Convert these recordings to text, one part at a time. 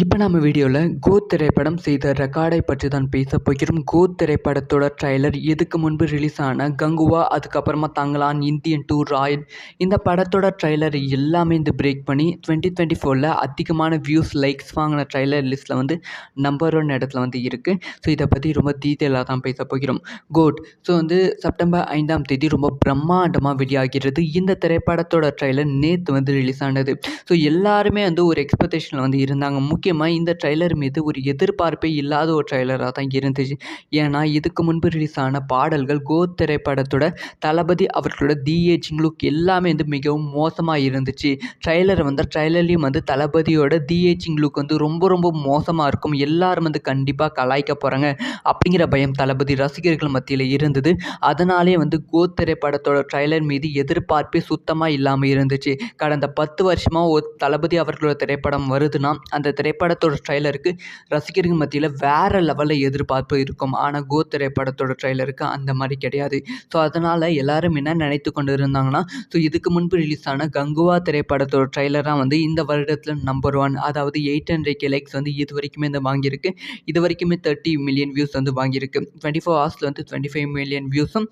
இப்போ நம்ம வீடியோவில் கோ திரைப்படம் செய்த ரெக்கார்டை பற்றி தான் பேச போகிறோம். கோ திரைப்படத்தோட ட்ரைலர் இதுக்கு முன்பு ரிலீஸ் ஆன கங்குவா அதுக்கப்புறமா தங்கலான் இந்தியன் டூ ராயல். இந்த படத்தோட ட்ரைலர் எல்லாமே இந்த பிரேக் பண்ணி டுவெண்ட்டி டுவெண்ட்டி ஃபோரில் அதிகமான வியூஸ் லைக்ஸ் வாங்கின ட்ரைலர் லிஸ்ட்டில் வந்து நம்பர் ஒன் இடத்துல வந்து இருக்குது ஸோ இதை பற்றி ரொம்ப டீட்டெயிலாக தான் பேச போகிறோம். கோட் ஸோ வந்து செப்டம்பர் ஐந்தாம் தேதி ரொம்ப பிரம்மாண்டமாக வெளியாகிறது. இந்த திரைப்படத்தோட ட்ரைலர் நேற்று வந்து ரிலீஸ் ஆனது. ஸோ எல்லாருமே வந்து ஒரு எக்ஸ்பெக்டேஷனில் வந்து இருந்தாங்க. முக்கியமாக இந்த ட்ரைலர் மீது ஒரு எதிர்பார்ப்பே இல்லாத ஒரு ட்ரைலராக தான் இருந்துச்சு. ஏன்னா இதுக்கு முன்பு ரிலீஸ் ஆன பாடல்கள் கோத் திரைப்படத்தோட தளபதி அவர்களோட தி ஏஜிங் லுக் எல்லாமே வந்து மிகவும் மோசமாக இருந்துச்சு. ட்ரைலர் வந்து ட்ரைலர்லேயும் வந்து தளபதியோட தி ஏஜிங் லுக் வந்து ரொம்ப ரொம்ப மோசமாக இருக்கும். எல்லாரும் வந்து கண்டிப்பாக கலாய்க்க போகிறாங்க அப்படிங்கிற பயம் தளபதி ரசிகர்கள் மத்தியில் இருந்தது. அதனாலே வந்து கோத் திரைப்படத்தோட ட்ரைலர் மீது எதிர்பார்ப்பே சுத்தமாக இல்லாமல் இருந்துச்சு. கடந்த பத்து வருஷமாக ஒரு தளபதி அவர்களோட திரைப்படம் வருதுன்னா அந்த திரைப்படத்தோட ட்ரைலருக்கு ரசிகர்கள் மத்தியில் வேறு லெவலில் எதிர்பார்ப்பு இருக்கும். ஆனால் கோ திரைப்படத்தோட ட்ரைலருக்கு அந்த மாதிரி கிடையாது. ஸோ அதனால் எல்லாரும் என்ன நினைத்து கொண்டு இருந்தாங்கன்னா ஸோ இதுக்கு முன்பு ரிலீஸ் ஆன கங்குவா திரைப்படத்தோட ட்ரைலராக வந்து இந்த வருடத்தில் நம்பர் ஒன் அதாவது எயிட் ஹண்ட்ரட் கே லைக்ஸ் வந்து இது வரைக்குமே இந்த வாங்கியிருக்கு. இது வரைக்குமே தேர்ட்டி மில்லியன் வியூஸ் வந்து வாங்கியிருக்கு. டுவெண்ட்டி ஃபோர் ஹவர்ஸில் வந்து twenty five million வியூஸும்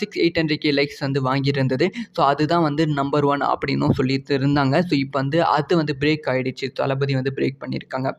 six eight hundred K likes வந்து வாங்கியிருந்தது. ஸோ அதுதான் வந்து நம்பர் ஒன் அப்படின்னும் சொல்லிட்டு இருந்தாங்க. ஸோ இப்போ வந்து அது வந்து பிரேக் ஆகிடுச்சு தளபதி வந்து பிரேக் பண்ணியிருக்காங்க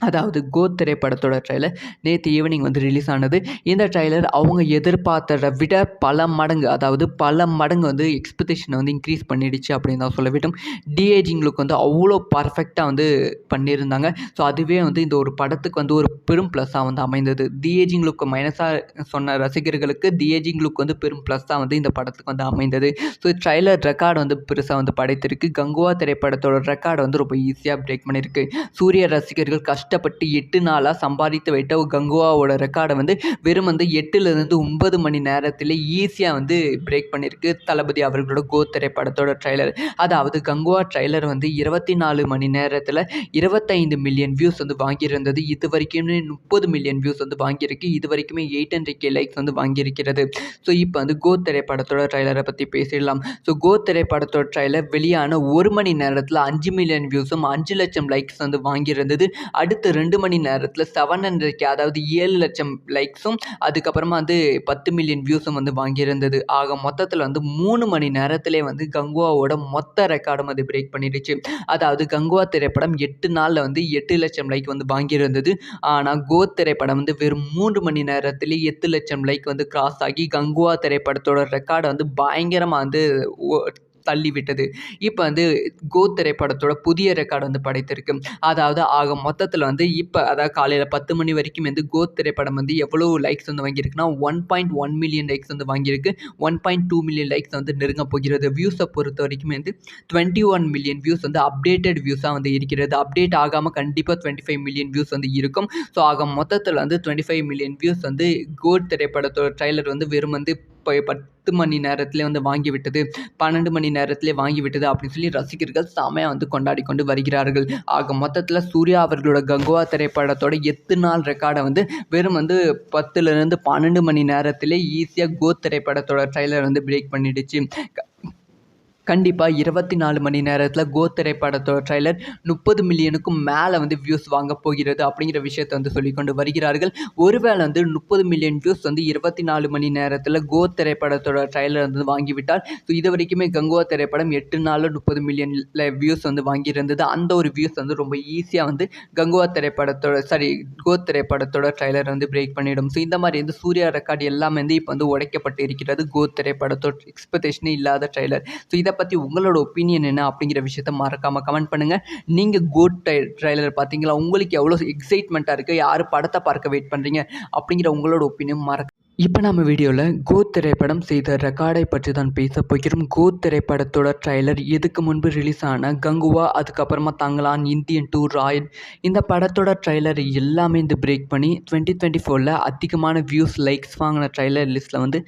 அதாவது கோத் திரைப்படத்தோட ட்ரைலர் நேற்று ஈவினிங் வந்து ரிலீஸ் ஆனது. இந்த ட்ரைலர் அவங்க எதிர்பார்த்ததை விட பல மடங்கு அதாவது பல மடங்கு வந்து எக்ஸ்பெக்டேஷனை வந்து இன்க்ரீஸ் பண்ணிடுச்சு அப்படின்னு தான் சொல்ல வேண்டும் டிஏஜிங் லுக் வந்து அவ்வளோ பர்ஃபெக்டாக வந்து பண்ணியிருந்தாங்க. ஸோ அதுவே வந்து இந்த ஒரு படத்துக்கு வந்து ஒரு பெரும் ப்ளஸ்ஸாக வந்து அமைந்தது. டிஏஜிங் லுக் மைனஸாக சொன்ன ரசிகர்களுக்கு டிஏஜிங் லுக் வந்து பெரும் ப்ளஸ்ஸாக வந்து இந்த படத்துக்கு வந்து அமைந்தது. ஸோ ட்ரைலர் ரெக்கார்டு வந்து பெருசாக வந்து படைத்திருக்கு. கங்குவா திரைப்படத்தோட ரெக்கார்டு வந்து ரொம்ப ஈஸியாக பிரேக் பண்ணியிருக்கு சூரிய ரசிகர்கள் கஷ்டப்பட்டு எட்டு நாளாக சம்பாதித்து வைத்த கங்குவாவோட ரெக்கார்டை வந்து வெறும் வந்து எட்டுலேருந்து ஒன்பது மணி நேரத்தில் ஈஸியாக வந்து பிரேக் பண்ணியிருக்கு. தளபதி அவர்களோட கோ திரைப்படத்தோட ட்ரைலர் அதாவது கங்குவா ட்ரைலர் வந்து இருபத்தி நாலு மணி நேரத்தில் இருபத்தைந்து மில்லியன் வியூஸ் வந்து வாங்கியிருந்தது. இது வரைக்குமே முப்பது மில்லியன் வியூஸ் வந்து வாங்கியிருக்கு. இது வரைக்குமே எயிட் ஹண்ட்ரட் கே லைக்ஸ் வந்து வாங்கியிருக்கிறது. ஸோ இப்போ வந்து கோ திரைப்படத்தோட ட்ரைலரை பற்றி பேசிடலாம். ஸோ கோ திரைப்படத்தோட ட்ரைலர் வெளியான ஒரு மணி நேரத்தில் அஞ்சு மில்லியன் வியூஸும் அஞ்சு லட்சம் லைக்ஸ் வந்து வாங்கியிருந்தது. அடுத்த ரெண்டு மணி நேரத்தில் செவன் ஹண்ட்ரட் கே அதாவது ஏழு லட்சம் லைக்ஸும் அதுக்கப்புறமா வந்து பத்து மில்லியன் வியூஸும் வந்து வாங்கியிருந்தது. ஆக மொத்தத்தில் வந்து மூணு மணி நேரத்திலே வந்து கங்குவாவோட மொத்த ரெக்கார்டும் அது பிரேக் பண்ணிடுச்சு. அதாவது கங்குவா திரைப்படம் எட்டு நாளில் வந்து எட்டு லட்சம் லைக் வந்து வாங்கியிருந்தது. ஆனால் கோ திரைப்படம் வந்து வெறும் மூன்று மணி நேரத்திலே எட்டு லட்சம் லைக் வந்து கிராஸ் ஆகி கங்குவா திரைப்படத்தோட ரெக்கார்டை வந்து பயங்கரமாக வந்து தள்ளிவிட்டது. இப்போ வந்து கோ திரைப்படத்தோட புதிய ரெக்கார்டு வந்து படைத்திருக்கு. அதாவது ஆக மொத்தத்தில் வந்து இப்போ அதாவது காலையில் பத்து மணி வரைக்கும் வந்து கோ திரைப்படம் வந்து எவ்வளோ லைக்ஸ் வந்து வாங்கியிருக்குன்னா one point one million likes வந்து வாங்கியிருக்கு. One point two million likes வந்து நெருங்க போகிறது. வியூஸை பொறுத்த வரைக்கும் வந்து டுவெண்ட்டி ஒன் மில்லியன் வியூஸ் வந்து அப்டேட்டட் வியூஸாக வந்து இருக்கிறது. அப்டேட் ஆகாமல் கண்டிப்பாக டுவெண்ட்டி ஃபைவ் மில்லியன் வியூஸ் வந்து இருக்கும். ஸோ ஆக மொத்தத்தில் வந்து டுவெண்ட்டி ஃபைவ் மில்லியன் வியூஸ் வந்து கோட் திரைப்படத்தோட ட்ரைலர் வந்து வெறும் வந்து இப்போ பத்து மணி நேரத்திலே வந்து வாங்கி விட்டது பன்னெண்டு மணி நேரத்திலே வாங்கி விட்டது அப்படின்னு சொல்லி ரசிகர்கள் செமையாக வந்து கொண்டாடி கொண்டு வருகிறார்கள். ஆக மொத்தத்தில் சூர்யா அவர்களோட கங்குவா திரைப்படத்தோட எத்து நாள் ரெக்கார்டை வந்து வெறும் வந்து பத்துலேருந்து பன்னெண்டு மணி நேரத்திலே ஈஸியாக கோ திரைப்படத்தோட ட்ரைலர் வந்து பிரேக் பண்ணிடுச்சு. கண்டிப்பாக இருபத்தி நாலு மணி நேரத்தில் கோ திரைப்படத்தோட ட்ரைலர் முப்பது மில்லியனுக்கும் மேலே வந்து வியூஸ் வாங்க போகிறது அப்படிங்கிற விஷயத்தை வந்து சொல்லிக்கொண்டு வருகிறார்கள். ஒருவேளை வந்து முப்பது மில்லியன் வியூஸ் வந்து இருபத்தி நாலு மணி நேரத்தில் கோ திரைப்படத்தோட ட்ரைலர் வந்து வாங்கிவிட்டால் ஸோ இது வரைக்குமே கங்கோவா திரைப்படம் எட்டு நாளில் முப்பது மில்லியனில் வியூஸ் வந்து வாங்கியிருந்தது. அந்த ஒரு வியூஸ் வந்து ரொம்ப ஈஸியாக வந்து கங்குவா திரைப்படத்தோட சாரி கோ திரைப்படத்தோட ட்ரைலர் வந்து பிரேக் பண்ணிடும். ஸோ இந்த மாதிரி வந்து சூர்யா ரெக்கார்டு எல்லாமே வந்து இப்போ வந்து உடைக்கப்பட்டு இருக்கிறது. கோ திரைப்படத்தோட எக்ஸ்பெக்டேஷனே இல்லாத ட்ரைலர் ஸோ இதை பற்றி உங்களோட ஒப்பீனியன் என்ன அப்படிங்கிற விஷயத்த மறக்காமல் கமெண்ட் பண்ணுங்கள் நீங்கள் கோட் ட்ரை ட்ரைலர் பார்த்தீங்களா? உங்களுக்கு எவ்வளோ எக்ஸைட்மெண்ட்டாக இருக்குது யார் படத்தை பார்க்க வெயிட் பண்ணுறீங்க அப்படிங்கிற உங்களோட ஒப்பீனியன் மறக்க இப்போ நம்ம வீடியோவில் கோ திரைப்படம் செய்த ரெக்கார்டை பற்றி தான் பேச போகிறோம். கோ திரைப்படத்தோட ட்ரைலர் இதுக்கு முன்பு ரிலீஸ் ஆன கங்குவா அதுக்கப்புறமா தங்கலான் இந்தியன் டூ ராயல். இந்த படத்தோட ட்ரைலர் எல்லாமே இந்த பிரேக் பண்ணி டுவெண்ட்டி டுவெண்ட்டி ஃபோரில் அதிகமான வியூஸ் லைக்ஸ் வாங்கின ட்ரைலர் லிஸ்ட்டில் வந்து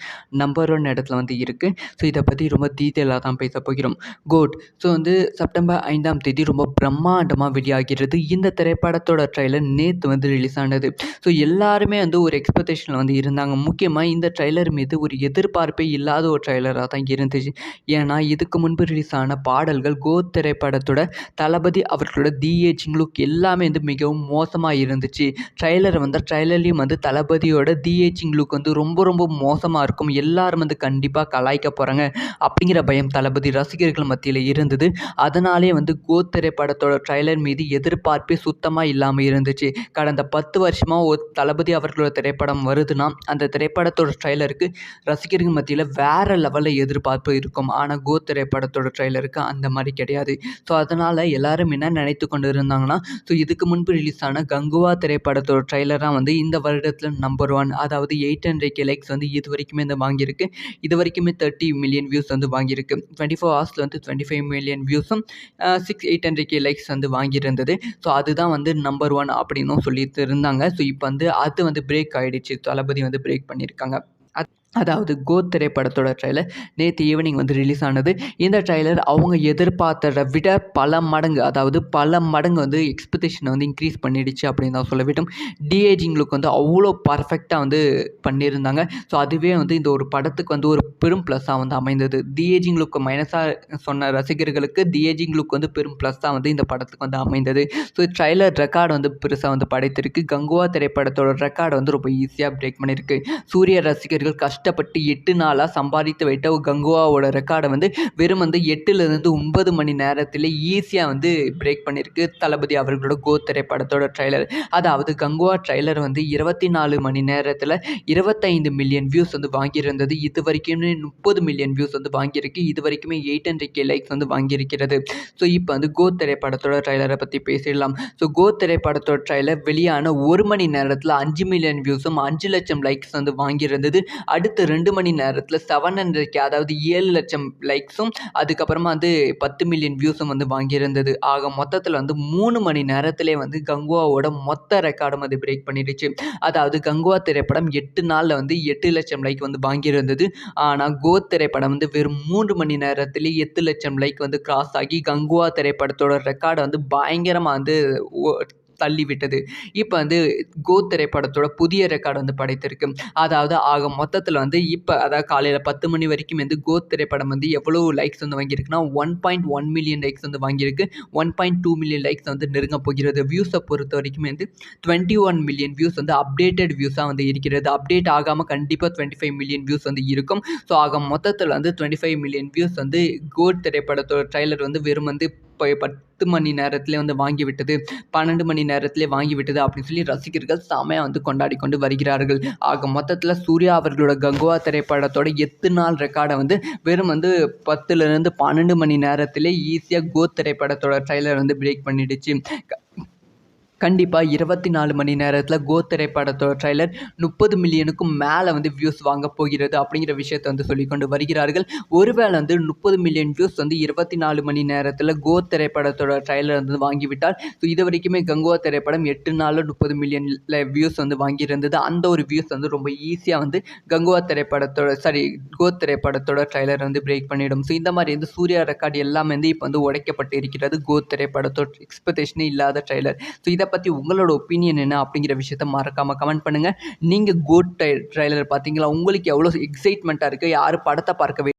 நம்பர் ஒன் இடத்துல வந்து இருக்குது ஸோ இதை பற்றி ரொம்ப டீட்டெயிலாக தான் பேச போகிறோம். கோட் ஸோ வந்து செப்டம்பர் ஐந்தாம் தேதி ரொம்ப பிரம்மாண்டமாக வெளியாகிறது. இந்த திரைப்படத்தோட ட்ரைலர் நேற்று வந்து ரிலீஸ் ஆனது. ஸோ எல்லாருமே வந்து ஒரு எக்ஸ்பெக்டேஷனில் வந்து இருந்தாங்க. முக்கியமாக இந்த ட்ரெய்லர் மீது ஒரு எதிர்பார்ப்பே இல்லாத ஒரு ட்ரெய்லராக தான் இருந்துச்சு. ஏன்னா இதுக்கு முன்பு ரிலீஸ் ஆன பாடல்கள் கோத் திரைப்படத்தோட தளபதி அவர்களோட தி ஏஜிங் லுக் எல்லாமே வந்து மிகவும் மோசமாக இருந்துச்சு. ட்ரெய்லர் வந்து ட்ரெய்லர்லேயும் வந்து தளபதியோட தி ஏஜிங் லுக் வந்து ரொம்ப ரொம்ப மோசமாக இருக்கும். எல்லாரும் வந்து கண்டிப்பாக கலாய்க்க போகிறாங்க அப்படிங்கிற பயம் தளபதி ரசிகர்கள் மத்தியில் இருந்தது. அதனாலே வந்து கோ திரைப்படத்தோட ட்ரெய்லர் மீது எதிர்பார்ப்பே சுத்தமாக இல்லாமல் இருந்துச்சு. கடந்த பத்து வருஷமாக ஒரு தளபதி அவர்களோட திரைப்படம் வருதுன்னா அந்த திரை திரைப்படத்தோட ட்ரெய்லருக்கு ரசிகர்கள் மத்தியில் வேறு லெவலில் எதிர்பார்ப்பு இருக்கும். ஆனால் கோ திரைப்படத்தோட ட்ரெய்லருக்கு அந்த மாதிரி கிடையாது. ஸோ அதனால் எல்லாரும் என்ன நினைத்து கொண்டு இருந்தாங்கன்னா ஸோ இதுக்கு முன்பு ரிலீஸ் ஆன கங்குவா திரைப்படத்தோட ட்ரெய்லராக வந்து இந்த வருடத்தில் நம்பர் ஒன் அதாவது எயிட் ஹண்ட்ரட் கே லைக்ஸ் வந்து இது வரைக்குமே இந்த வாங்கியிருக்கு. இது வரைக்குமே தேர்ட்டி மில்லியன் வியூஸ் வந்து வாங்கியிருக்கு. டுவெண்ட்டி ஃபோர் ஹவர்ஸில் வந்து twenty five million வியூஸும் six eight hundred K likes வந்து வாங்கியிருந்தது. ஸோ அதுதான் வந்து நம்பர் ஒன் அப்படின்னும் சொல்லிட்டு இருந்தாங்க. ஸோ இப்போ வந்து அது வந்து பிரேக் ஆகிடுச்சு தளபதி வந்து பிரேக் பண்ணியிருக்காங்க அதாவது கோத் திரைப்படத்தோட ட்ரைலர் நேற்று ஈவினிங் வந்து ரிலீஸ் ஆனது. இந்த ட்ரைலர் அவங்க எதிர்பார்த்ததை விட பல மடங்கு அதாவது பல மடங்கு வந்து எக்ஸ்பெக்டேஷனை வந்து இன்க்ரீஸ் பண்ணிடுச்சு அப்படின்னு தான் சொல்ல வேண்டும் டிஏஜிங் லுக் வந்து அவ்வளோ பர்ஃபெக்டாக வந்து பண்ணியிருந்தாங்க. ஸோ அதுவே வந்து இந்த ஒரு படத்துக்கு வந்து ஒரு பெரும் ப்ளஸ்ஸாக வந்து அமைந்தது. டிஏஜிங் லுக் மைனஸாக சொன்ன ரசிகர்களுக்கு டிஏஜிங் லுக் வந்து பெரும் ப்ளஸ்ஸாக வந்து இந்த படத்துக்கு வந்து அமைந்தது. ஸோ ட்ரைலர் ரெக்கார்டு வந்து பெருசாக வந்து படைத்திருக்கு. கங்குவா திரைப்படத்தோட ரெக்கார்டு வந்து ரொம்ப ஈஸியாக பிரேக் பண்ணியிருக்கு சூரிய ரசிகர்கள் கஷ்டப்பட்டு எட்டு நாளாக சம்பாதித்து வைத்த கங்குவாவோட ரெக்கார்டை வந்து வெறும் வந்து எட்டுலேருந்து ஒன்பது மணி நேரத்தில் ஈஸியாக வந்து பிரேக் பண்ணியிருக்கு தளபதி அவர்களோட கோ திரைப்படத்தோட ட்ரைலர் அதாவது கங்குவா ட்ரைலர் வந்து இருபத்தி நாலு மணி நேரத்தில் இருபத்தைந்து மில்லியன் வியூஸ் வந்து வாங்கியிருந்தது. இது வரைக்குமே முப்பது மில்லியன் வியூஸ் வந்து வாங்கியிருக்கு. இது வரைக்குமே எயிட் ஹண்ட்ரட் கே லைக்ஸ் வந்து வாங்கியிருக்கிறது. ஸோ இப்போ வந்து கோ திரைப்படத்தோட ட்ரைலரை பற்றி பேசிடலாம். ஸோ கோ திரைப்படத்தோட ட்ரைலர் வெளியான ஒரு மணி நேரத்தில் அஞ்சு மில்லியன் வியூஸும் அஞ்சு லட்சம் லைக்ஸ் வந்து வாங்கியிருந்தது. அடுத்து ரெண்டு மணி நேரத்தில் செவன் ஹண்ட்ரட் கே அதாவது ஏழு லட்சம் லைக்ஸும் அதுக்கப்புறமா வந்து பத்து மில்லியன் வியூஸும் வந்து வாங்கியிருந்தது. ஆக மொத்தத்தில் வந்து மூணு மணி நேரத்திலே வந்து கங்குவாவோட மொத்த ரெக்கார்டும் அது பிரேக் பண்ணிடுச்சு. அதாவது கங்குவா திரைப்படம் எட்டு நாளில் வந்து எட்டு லட்சம் லைக் வந்து வாங்கியிருந்தது. ஆனால் கோ திரைப்படம் வந்து வெறும் மூன்று மணி நேரத்திலே எட்டு லட்சம் லைக் வந்து கிராஸ் ஆகி கங்குவா திரைப்படத்தோட ரெக்கார்டை வந்து பயங்கரமாக வந்து ஓ- தள்ளிவிட்டது. இப்போ வந்து கோ திரைப்படத்தோட புதிய ரெக்கார்டு வந்து படைத்திருக்கு. அதாவது ஆக மொத்தத்தில் வந்து இப்போ அதாவது காலையில் பத்து மணி வரைக்கும் வந்து கோ திரைப்படம் வந்து எவ்வளோ லைக்ஸ் வந்து வாங்கியிருக்குன்னா one point one million likes வந்து வாங்கியிருக்கு. One point two million likes வந்து நெருங்க போகிறது. வியூஸை பொறுத்த வரைக்கும் வந்து டுவெண்ட்டி ஒன் மில்லியன் வியூஸ் வந்து அப்டேட்டட் வியூஸாக வந்து இருக்கிறது. அப்டேட் ஆகாமல் கண்டிப்பாக டுவெண்ட்டி ஃபைவ் மில்லியன் வியூஸ் வந்து இருக்கும். ஸோ ஆக மொத்தத்தில் வந்து டுவெண்ட்டி ஃபைவ் மில்லியன் வியூஸ் வந்து கோட் திரைப்படத்தோட ட்ரைலர் வந்து வெறும் வந்து இப்போ பத்து மணி நேரத்திலே வந்து வாங்கி விட்டது பன்னெண்டு மணி நேரத்திலே வாங்கி விட்டது அப்படின்னு சொல்லி ரசிகர்கள் செமையாக வந்து கொண்டாடி கொண்டு வருகிறார்கள். ஆக மொத்தத்தில் சூர்யா அவர்களோட கங்குவா திரைப்படத்தோட எத்து நாள் ரெக்கார்டை வந்து வெறும் வந்து பத்துலேருந்து பன்னெண்டு மணி நேரத்திலே ஈஸியாக கோ திரைப்படத்தோட ட்ரைலர் வந்து பிரேக் பண்ணிடுச்சு. க- கண்டிப்பாக இருபத்தி நாலு மணி நேரத்தில் கோ திரைப்படத்தோட ட்ரைலர் முப்பது மில்லியனுக்கும் மேலே வந்து வியூஸ் வாங்க போகிறது அப்படிங்கிற விஷயத்தை வந்து சொல்லிக்கொண்டு வருகிறார்கள். ஒருவேளை வந்து முப்பது மில்லியன் வியூஸ் வந்து இருபத்தி நாலு மணி நேரத்தில் கோ திரைப்படத்தோட ட்ரைலர் வந்து வாங்கிவிட்டால் ஸோ இது வரைக்குமே கங்குவா திரைப்படம் எட்டு நாளில் முப்பது மில்லியனில் வியூஸ் வந்து வாங்கியிருந்தது. அந்த ஒரு வியூஸ் வந்து ரொம்ப ஈஸியாக வந்து கங்குவா திரைப்படத்தோட சாரி கோ திரைப்படத்தோட ட்ரைலர் வந்து பிரேக் பண்ணிடும். ஸோ இந்த மாதிரி வந்து சூர்யா ரெக்கார்டு எல்லாமே வந்து இப்போ வந்து உடைக்கப்பட்டு இருக்கிறது கோ திரைப்படத்தோட எக்ஸ்பெக்டேஷனே இல்லாத ட்ரைலர் ஸோ இதை பற்றி உங்களோட ஒப்பீனியன் என்ன அப்படிங்கிற விஷயத்த மறக்காமல் கமெண்ட் பண்ணுங்கள் நீங்கள் கோட் ட்ரைலர் பார்த்தீங்களா உங்களுக்கு எவ்வளோ எக்ஸைட்மெண்ட்டாக இருக்குது யார் படத்தை பார்க்கவே